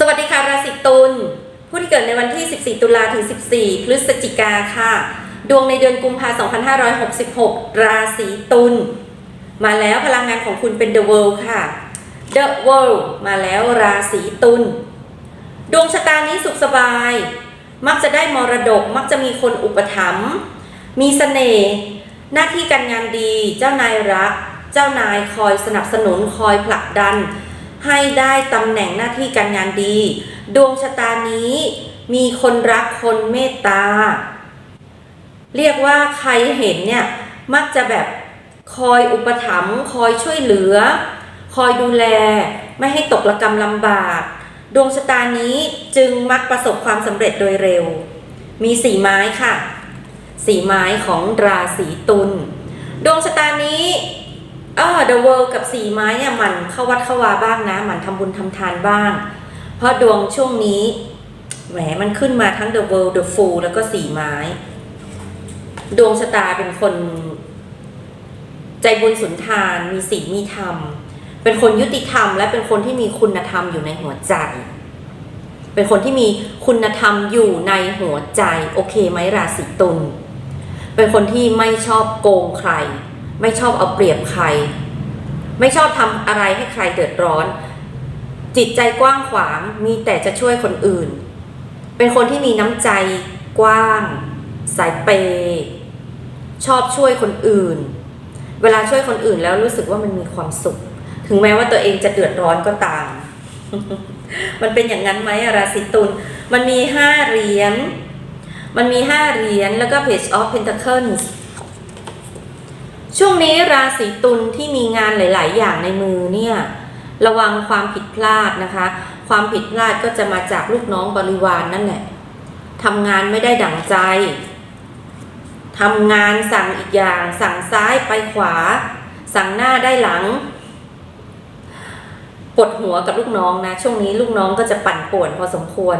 สวัสดีค่ะราศีตุลผู้ที่เกิดในวันที่ 14 ตุลาถึง 14 พฤศจิกาค่ะ ดวงในเดือนกุมภาพันธ์2566 ราศีตุลมาแล้วพลังงานของคุณเป็น The World ค่ะ The World มาแล้วราศีตุลดวงชะตานี้สุขสบาย มักจะได้มรดกมักจะมีคนอุปถัมภ์มีเสน่ห์หน้าที่การงานดี เจ้านายรัก เจ้านายคอยสนับสนุนคอยผลักดัน ให้ได้ตำแหน่งหน้าที่การงานดี ดวงชะตานี้มีคนรักคนเมตตา เรียกว่าใครเห็นเนี่ย มักจะแบบคอยอุปถัมภ์คอยช่วยเหลือ คอยดูแล ไม่ให้ตกระกรรมลำบาก ดวงชะตานี้จึงมักประสบความสำเร็จโดยเร็ว มีสีไม้ค่ะ สีไม้ของราศีตุลดวงชะตานี้ เออ The World กับสีไม้เนี่ยมันเข้าวัดเข้าวาบ้างนะ มันทำบุญทำทานบ้าง เพราะดวงช่วงนี้แหมมันขึ้นมาทั้ง The World The Fool แล้วก็สีไม้ ดวงชะตาเป็นคน ใจบุญสุนทาน มีศีลมีธรรม เป็นคนยุติธรรม และเป็นคนที่มีคุณธรรมอยู่ในหัวใจ เป็นคนที่มีคุณธรรมอยู่ในหัวใจ โอเคไหมราศีตุลเป็นคนที่ไม่ชอบโกงใคร ไม่ชอบเอาเปรียบใคร ไม่ชอบทำอะไรให้ใครเดือดร้อน จิตใจกว้างขวางมีแต่จะช่วยคนอื่น เป็นคนที่มีน้ำใจกว้าง สายเปย์ชอบช่วยคนอื่น เวลาช่วยคนอื่นแล้วรู้สึกว่ามันมีความสุข ถึงแม้ว่าตัวเองจะเดือดร้อนก็ตาม มันเป็นอย่างนั้นไหมราศีตุลมันมีห้าเหรียญมันมีห้าเหรียญแล้วก็ page of pentacles ช่วงนี้ราศีตุลที่มีงานหลาย ๆ อย่างในมือเนี่ยระวังความผิดพลาดนะคะ ความผิดพลาดก็จะมาจากลูกน้องบริวารนนั่นแหละทำงานไม่ได้ดั่งใจทำงานสั่งอีกอย่าง สั่งซ้ายไปขวา สั่งหน้าได้หลังปวดหัวกับลูกน้องนะ ช่วงนี้ลูกน้องก็จะปั่นป่วนพอสมควร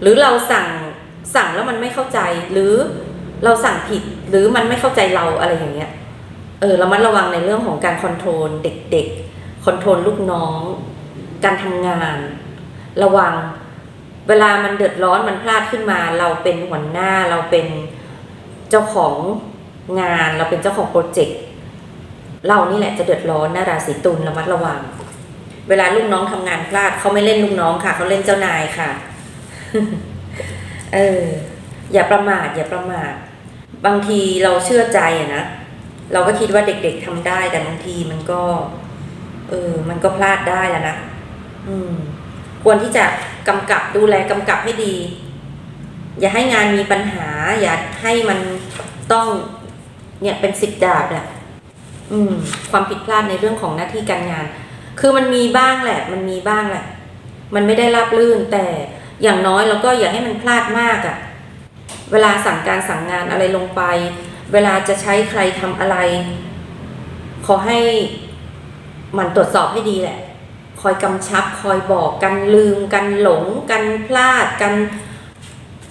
หรือเราสั่งสั่งแล้วมันไม่เข้าใจหรือเราสั่งผิดหรือมันไม่เข้าใจเราอะไรอย่างเงี้ย เออเรามัดระวังในเรื่องของการคอนโทรลเด็กๆคอนโทรลลูกน้อง การทำงาน ระวัง เวลามันเดือดร้อนมันพลาดขึ้นมา เราเป็นหัวหน้าเราเป็นเจ้าของงานเราเป็นเจ้าของโปรเจกต์เรานี่แหละจะเดือดร้อนนะราศีตุลระมัดระวัง เวลาลูกน้องทำงานพลาดเขาไม่เล่นลูกน้องค่ะเขาเล่นเจ้านายค่ะ เอออย่าประมาทอย่าประมาท บางทีเราเชื่อใจอะนะ เราก็คิดว่าเด็กๆทำได้แต่บางทีมันก็ เออ มันก็พลาดได้แล้วนะอืม ควรที่จะกำกับดูแลกำกับให้ดี อย่าให้งานมีปัญหา อย่าให้มันต้อง เนี่ยเป็นสิบดาบอะอืม ความผิดพลาดในเรื่องของหน้าที่การงาน คือมันมีบ้างแหละ มันมีบ้างแหละ มันไม่ได้ราบรื่นแต่อย่างน้อยเราก็อย่าให้มันพลาดมากอะ เวลาสั่งการสั่งงานอะไรลงไป เวลาจะใช้ใครทำอะไร ขอให้มันตรวจสอบให้ดีแหละ คอยกำชับ คอยบอกกันลืมกันหลง กันพลาดกัน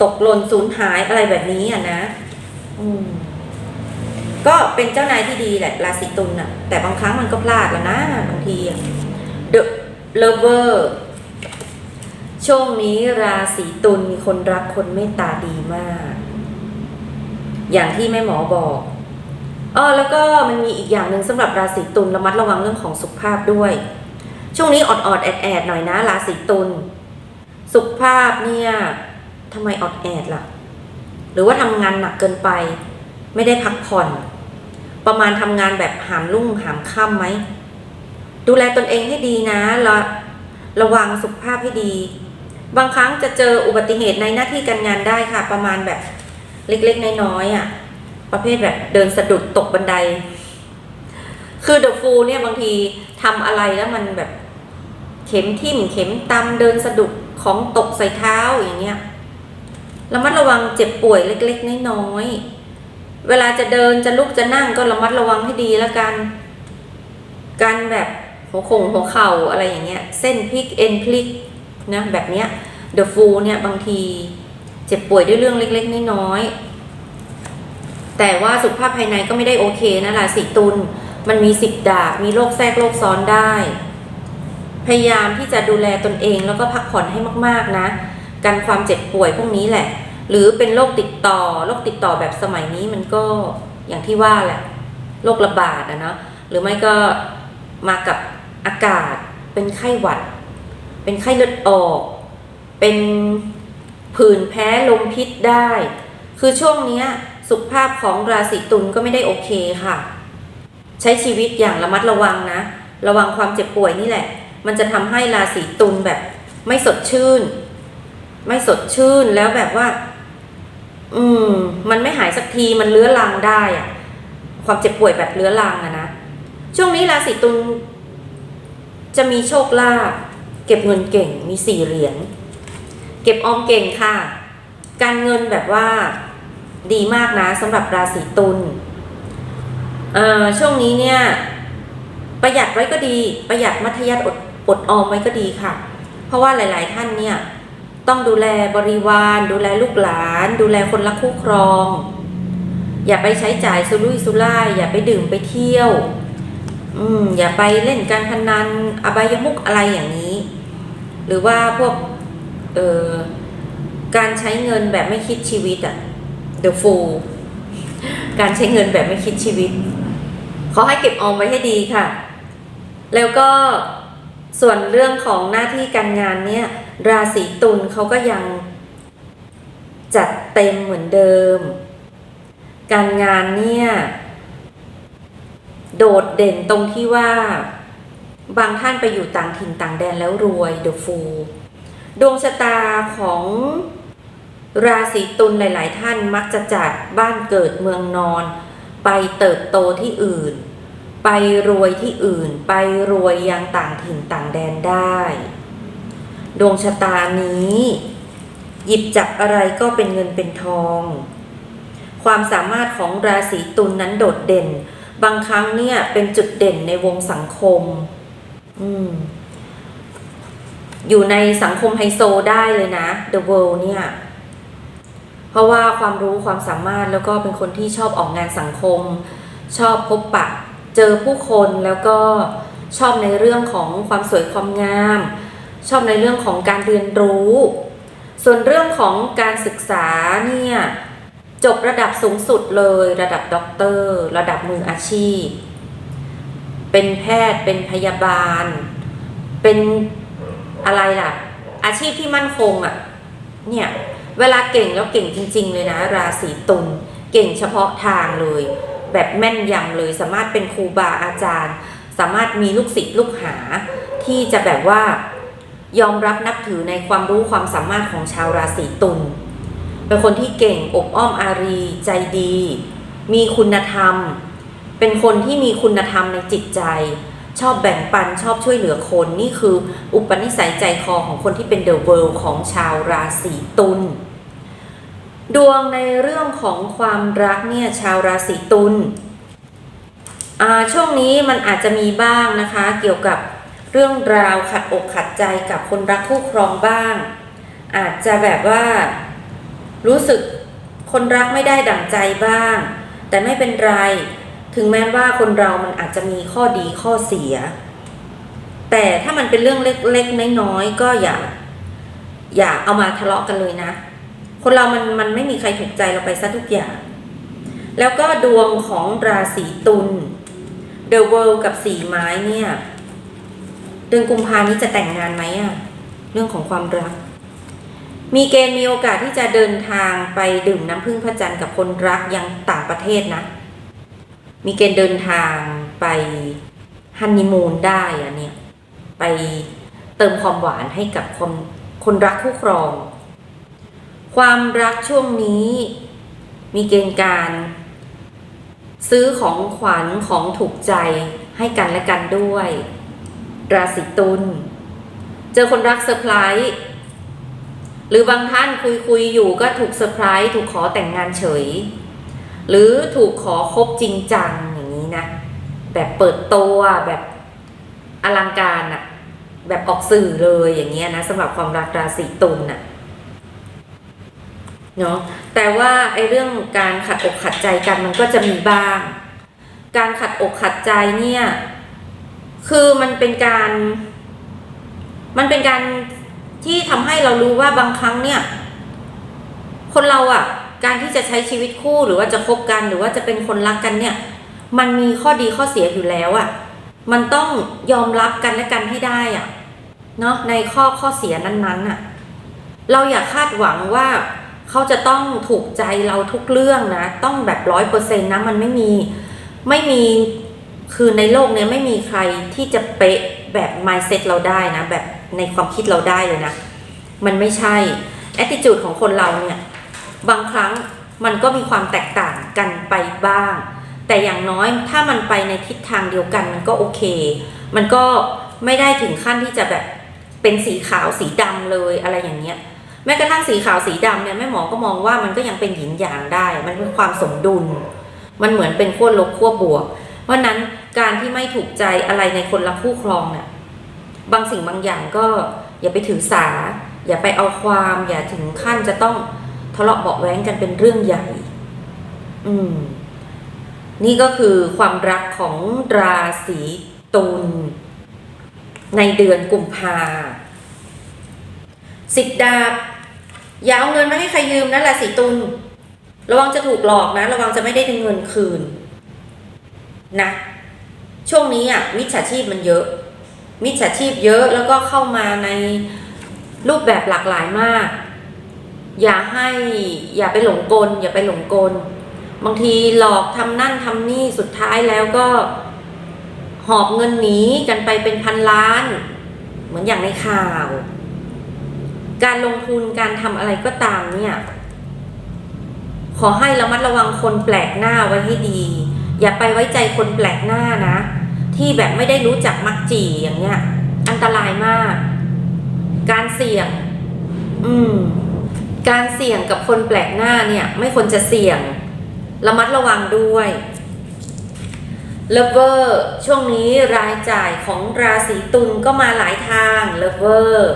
ตกหล่นสูญหายอะไรแบบนี้อะนะ อืมก็เป็นเจ้านายที่ดีแหละราศีตุลน่ะ แต่บางครั้งมันก็พลาดแล้วนะบางทีอะ The Lover ช่วงนี้ราศีตุลมีคนรักคนเมตตาดีมาก อย่างที่แม่หมอบอกอ๋อแล้วก็มันมีอีกอย่างหนึ่งสำหรับราศีตุลระมัดระวังเรื่องของสุขภาพด้วย ช่วงนี้อดอดแอดแอดหน่อยนะราศีตุลสุขภาพเนี่ยทำไมอดแอดล่ะ หรือว่าทำงานหนักเกินไป ไม่ได้พักผ่อน ประมาณทำงานแบบหามรุ่งหามค่ำไหมดูแลตนเองให้ดีนะระระวังสุขภาพให้ดี บางครั้งจะเจออุบัติเหตุในหน้าที่การงานได้ค่ะ ประมาณแบบ เล็กๆ น้อยๆอะ ประเภทแบบเดินสะดุดตกบันได คือเดอะฟูลเนี่ยบางทีทำอะไรแล้วมันแบบ เข็มทิ่ม เข็มตำเดินสะดุดของตกใส่เท้าอย่างเงี้ยระมัดระวังเจ็บป่วยเล็ก ๆ น้อยๆเวลาจะเดินจะลุกจะนั่งก็ระมัดระวังให้ดีแล้วกัน การแบบหัวโขงหัวเข่าอะไรอย่างเงี้ย เส้นพลิกเอ็นพลิกนะแบบเนี้ยเดอะฟูลเนี่ยบางที จ็บป่วยด้วยเรื่องเล็ก ๆ น้อยๆแต่ว่าสุขภาพภายในก็ไม่ได้โอเคนะราศีตุลมันมีสิบดาบมีโรคแทรกโรคซ้อนได้ พยายามที่จะดูแลตนเองแล้วก็พักผ่อนให้มากๆนะ กันความเจ็บป่วยพวกนี้แหละ หรือเป็นโรคติดต่อโรคติดต่อแบบสมัยนี้มันก็อย่างที่ว่าแหละโรคระบาดอะเนาะหรือไม่ก็มากับอากาศเป็นไข้หวัด เป็นไข้เลือดออก เป็น ผื่นแพ้ลมพิษได้ คือช่วงนี้สุขภาพของราศีตุลก็ไม่ได้โอเคค่ะ ใช้ชีวิตอย่างระมัดระวังนะ ระวังความเจ็บป่วยนี่แหละ มันจะทำให้ราศีตุลแบบ ไม่สดชื่น ไม่สดชื่นแล้วแบบว่า อืม มันไม่หายสักทีมันเลื้อรังได้อะความเจ็บป่วยแบบเลื้อรังอะนะช่วงนี้ราศีตุลจะมีโชคลาภเก็บเงินเก่งมีสี่เหรียญ เก็บออมเก่งค่ะ การเงินแบบว่าดีมากนะสำหรับราศีตุลเอ่อช่วงนี้เนี่ย ประหยัดไว้ก็ดี ประหยัดมัธยัติอดอดออมไว้ก็ดีค่ะ เพราะว่าหลาย ๆ ท่านเนี่ย ต้องดูแลบริวาร ดูแลลูกหลาน ดูแลคนรักคู่ครอง อย่าไปใช้จ่ายสุรุ่ยสุร่าย อย่าไปดื่มไปเที่ยว อืมอย่าไปเล่นการพนันอบายมุกอะไรอย่างนี้ หรือว่าพวก เออการใช้เงินแบบไม่คิดชีวิตอะ the fool การใช้เงินแบบไม่คิดชีวิต ขอให้เก็บออมไว้ให้ดีค่ะ แล้วก็ส่วนเรื่องของหน้าที่การงานเนี่ย ราศีตุลเขาก็ยังจัดเต็มเหมือนเดิม การงานเนี่ย โดดเด่นตรงที่ว่า บางท่านไปอยู่ต่างถิ่นต่างแดนแล้วรวยเดอะฟู ดวงชะตาของราศีตุลหลาย ๆ ท่านมักจะจากบ้านเกิดเมืองนอน ไปเติบโตที่อื่น ไปรวยที่อื่น ไปรวยยังต่างถิ่นต่างแดนได้ ดวงชะตานี้ หยิบจับอะไรก็เป็นเงินเป็นทอง ความสามารถของราศีตุลนนั้นโดดเด่น บางครั้งเนี่ยเป็นจุดเด่นในวงสังคม อืม อยู่ในสังคมไฮโซได้เลยนะ The World เนี่ย เพราะว่าความรู้ความสามารถแล้วก็เป็นคนที่ชอบออกงานสังคม ชอบพบปะ เจอผู้คนแล้วก็ชอบในเรื่องของความสวยความงาม ชอบในเรื่องของการเรียนรู้ ส่วนเรื่องของการศึกษาเนี่ยจบระดับสูงสุดเลยระดับด็อกเตอร์ ระดับมืออาชีพ เป็นแพทย์เป็นพยาบาล เป็น อะไรล่ะ อาชีพที่มั่นคงอะ่ะเนี่ยเวลาเก่งแล้วเก่งจริง ๆ เลยนะ ราศีตุลเก่งเฉพาะทางเลย แบบแม่นยำเลย สามารถเป็นครูบาอาจารย์ สามารถมีลูกศิษย์ลูกหา ที่จะแบบว่ายอมรับนับถือในความรู้ความสามารถของชาวราศีตุลเป็นคนที่เก่งอบอ้อมอารีใจดี มีคุณธรรม เป็นคนที่มีคุณธรรมในจิตใจ ชอบแบ่งปันชอบช่วยเหลือคนนี่คืออุปนิสัยใจคอของคนที่เป็นเดอะเวิลด์ของชาวราศีตุลดวงในเรื่องของความรักเนี่ยชาวราศีตุลช่วงนี้มันอาจจะมีบ้างนะคะ เกี่ยวกับเรื่องราวขัดอกขัดใจกับคนรักคู่ครองบ้าง อาจจะแบบว่ารู้สึกคนรักไม่ได้ดั่งใจบ้าง แต่ไม่เป็นไร ถึงแม้ว่าคนเรามันอาจจะมีข้อดีข้อเสีย แต่ถ้ามันเป็นเรื่องเล็กๆน้อยๆก็อย่า อย่าเอามาทะเลาะกันเลยนะ คนเรามันมันไม่มีใครถูกใจเราไปซะทุกอย่าง แล้วก็ดวงของราศีตุล The World กับสีไม้เนี่ยเดือนกุมภานี้จะแต่งงานไหมอะเรื่องของความรัก มีเกณฑ์มีโอกาสที่จะเดินทางไปดื่มน้ำพึ่งพระจันทร์กับคนรักยังต่างประเทศนะ มีเกณฑ์เดินทางไปฮันนีมูนได้อะเนี่ย ไปเติมความหวานให้กับคนคนรักคู่ครอง ความรักช่วงนี้มีเกณฑ์การ ซื้อของขวัญของถูกใจให้กันและกันด้วย ราศีตุลเจอคนรักเซอร์ไพรส์หรือบางท่านคุยคุยอยู่ก็ถูกเซอร์ไพรส์ถูกขอแต่งงานเฉย หรือถูกขอคบจริงจังอย่างนี้นะ แบบเปิดตัวแบบอลังการอะแบบออกสื่อเลยอย่างเงี้ยนะสำหรับความรักราศีตุลน่ะเนาะแต่ว่าไอ้เรื่องการขัดอกขัดใจกันมันก็จะมีบ้าง การขัดอกขัดใจเนี่ย คือมันเป็นการ มันเป็นการที่ทำให้เรารู้ว่าบางครั้งเนี่ย คนเราอะ่ะ การที่จะใช้ชีวิตคู่หรือว่าจะคบกันหรือว่าจะเป็นคนรักกันเนี่ย มันมีข้อดีข้อเสียอยู่แล้วอะ่ะ มันต้องยอมรับกันและกันให้ได้อะ่ะเนาะในข้อข้อเสียนั้นๆอะ เราอย่าคาดหวังว่าเขาจะต้องถูกใจเราทุกเรื่องนะ ต้องแบบร้อยเปอร์เซ็นต์นะมันไม่มีไม่มีคือในโลกเนี้ยไม่มีใครที่จะเป๊ะแบบ mindset เราได้นะ แบบในความคิดเราได้เลยนะ มันไม่ใช่ attitude ของคนเราเนี่ย บางครั้งมันก็มีความแตกต่างกันไปบ้าง แต่อย่างน้อยถ้ามันไปในทิศทางเดียวกันมันก็โอเค มันก็ไม่ได้ถึงขั้นที่จะแบบเป็นสีขาวสีดำเลยอะไรอย่างเงี้ยแม้กระทั่งสีขาวสีดำเนี่ยแม่หมอก็มองว่ามันก็ยังเป็นหยินหยางได้ มันเป็นความสมดุล มันเหมือนเป็นขั้วลบขั้วบวก เพราะนั้นการที่ไม่ถูกใจอะไรในคนรักคู่ครองเนี่ยบางสิ่งบางอย่างก็อย่าไปถือสา อย่าไปเอาความ อย่าถึงขั้นจะต้อง ทะเลาะเบาะแว้งกันเป็นเรื่องใหญ่ อืม นี่ก็คือความรักของราศีตุลในเดือนกุมภาสิบดาบอย่าเอาเงินมาให้ใครยืมนะราศีตุลระวังจะถูกหลอกนะ ระวังจะไม่ได้เงินคืน นะ ช่วงนี้อะ มิจฉาชีพมันเยอะ มิจฉาชีพเยอะแล้วก็เข้ามาในรูปแบบหลากหลายมาก อย่าให้อย่าไปหลงกล อย่าไปหลงกล บางทีหลอกทำนั่นทำนี่สุดท้ายแล้วก็ หอบเงินหนีกันไปเป็นพันล้าน เหมือนอย่างในข่าว การลงทุนการทำอะไรก็ตามเนี่ย ขอให้ระมัดระวังคนแปลกหน้าไว้ให้ดี อย่าไปไว้ใจคนแปลกหน้านะ ที่แบบไม่ได้รู้จักมักจีอย่างเงี้ย อันตรายมาก การเสี่ยง อืม การเสี่ยงกับคนแปลกหน้าเนี่ยไม่ควรจะเสี่ยง ระมัดระวังด้วยเลเวอร์ช่วงนี้รายจ่ายของราศีตุลก็มาหลายทางเลเวอร์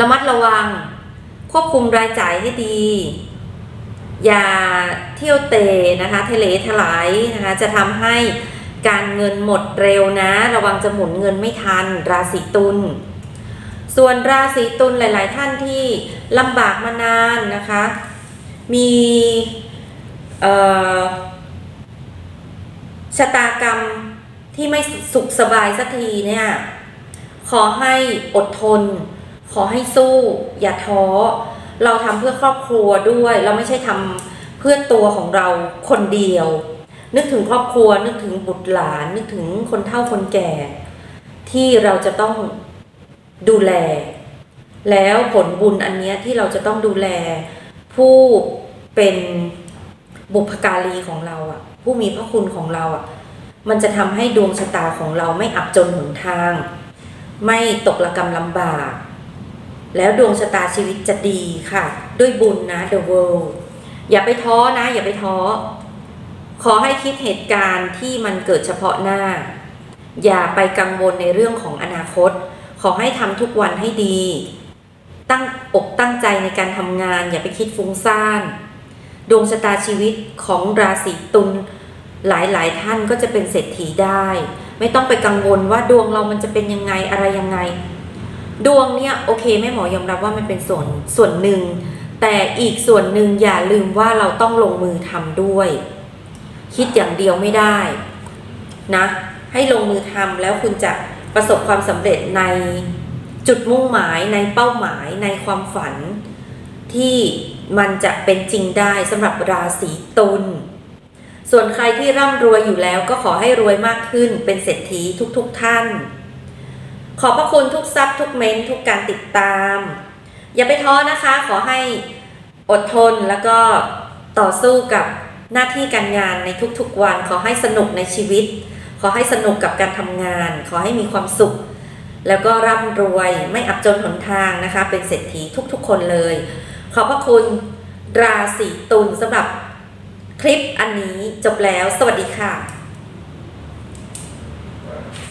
ระมัดระวัง ควบคุมรายจ่ายให้ดี อย่าเที่ยวเตะนะคะทะเลถลายนะคะจะทำให้การเงินหมดเร็วนะ ระวังจะหมุนเงินไม่ทัน ราศีตุล ส่วนราศีตุลหลาย ๆ ท่านที่ลำบากมานานนะคะ มีชะตากรรมที่ไม่สุขสบายสักทีเนี่ยขอให้อดทน ขอให้สู้ อย่าท้อ เราทำเพื่อครอบครัวด้วย เราไม่ใช่ทำเพื่อตัวของเราคนเดียว นึกถึงครอบครัว นึกถึงบุตรหลาน นึกถึงคนเฒ่าคนแก่ ที่เราจะต้อง ดูแล แล้วผลบุญอันเนี้ยที่เราจะต้องดูแล ผู้เป็นบุพการีของเราอะ ผู้มีพระคุณของเราอะ มันจะทำให้ดวงชะตาของเราไม่อับจนหนทาง ไม่ตกระกรรมลำบาก แล้วดวงชะตาชีวิตจะดีค่ะ ด้วยบุญนะ The World อย่าไปท้อนะ อย่าไปท้อ ขอให้คิดเหตุการณ์ที่มันเกิดเฉพาะหน้า อย่าไปกังวลในเรื่องของอนาคต ขอให้ทำทุกวันให้ดี ตั้งอกตั้งใจในการทำงาน อย่าไปคิดฟุ้งซ่าน ดวงชะตาชีวิตของราศีตุลหลายๆ ท่านก็จะเป็นเศรษฐีได้ ไม่ต้องไปกังวลว่าดวงเรามันจะเป็นยังไงอะไรยังไง ดวงเนี่ยโอเคแม่หมอยอมรับว่ามันเป็นส่วนส่วนหนึ่ง แต่อีกส่วนหนึ่งอย่าลืมว่าเราต้องลงมือทำด้วย คิดอย่างเดียวไม่ได้นะ ให้ลงมือทำแล้วคุณจะ ประสบความสำเร็จในจุดมุ่งหมายในเป้าหมายในความฝัน ที่มันจะเป็นจริงได้สำหรับราศีตุลส่วนใครที่ร่ำรวยอยู่แล้วก็ขอให้รวยมากขึ้นเป็นเศรษฐีทุกๆทท่าน ขอบพระคุณทุกซับทุกเมนทุกการติดตาม อย่าไปท้อนะคะ ขอให้อดทนแล้วก็ต่อสู้กับหน้าที่การงานในทุกๆวัน ขอให้สนุกในชีวิต ขอให้สนุกกับการทำงาน ขอให้มีความสุข แล้วก็ร่ำรวยไม่อับจนหนทางนะคะ เป็นเศรษฐีทุกๆ คนเลย ขอบพระคุณราศีตุลสำหรับคลิปอันนี้จบแล้ว สวัสดีค่ะ